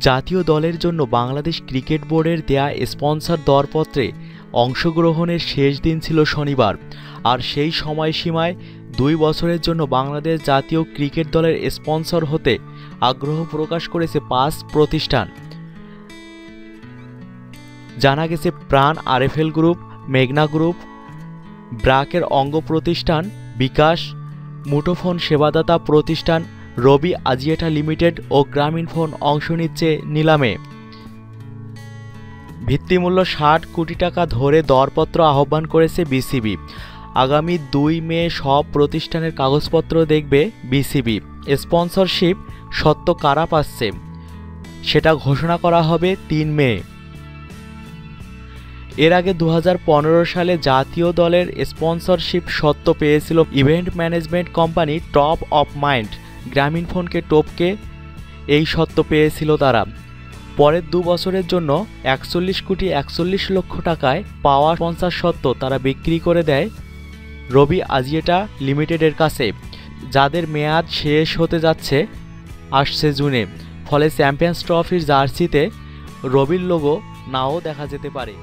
জাতীয় দলের জন্য বাংলাদেশ ক্রিকেট বোর্ডের দেয়া স্পন্সর দরপত্রে অংশগ্রহণের শেষ দিন ছিল শনিবার। আর সেই সময়সীমায় দুই বছরের জন্য বাংলাদেশ জাতীয় ক্রিকেট দলের স্পন্সর হতে আগ্রহ প্রকাশ করেছে পাঁচ প্রতিষ্ঠান। জানা গেছে প্রাণ আরএফএল গ্রুপ, মেঘনা গ্রুপ, ব্রাকের অঙ্গ প্রতিষ্ঠান, বিকাশ, মুঠোফোন সেবাদাতা প্রতিষ্ঠান রবি আজিয়েটা লিমিটেড ও গ্রামীণ ফোন অংশ নিচ্ছে নিলামে। ভিত্তিমূল্য ষাট কোটি টাকা ধরে দরপত্র আহ্বান করেছে বিসিবি। আগামী দুই মে সব প্রতিষ্ঠানের কাগজপত্র দেখবে বিসিবি। স্পন্সরশিপ সত্য কারা পাচ্ছে? সেটা ঘোষণা করা হবে তিন মে। এর আগে দু হাজার পনেরো সালে জাতীয় দলের স্পন্সরশিপ সত্ত্ব পেয়েছিল event management company top of mind. Grameen ফোনকে টপকে এই সত্ত্ব পেয়েছিল তারা। পরের দু বছরের জন্য একচল্লিশ কোটি একচল্লিশ লক্ষ টাকায় পাওয়া স্পন্সার সত্ত্ব তারা বিক্রি করে দেয় রবি আজিয়েটা লিমিটেডের কাছে, যাদের মেয়াদ শেষ হতে যাচ্ছে আসছে জুনে। ফলে চ্যাম্পিয়ন্স ট্রফির জার্সিতে রবির লোগো নাও দেখা যেতে পারে।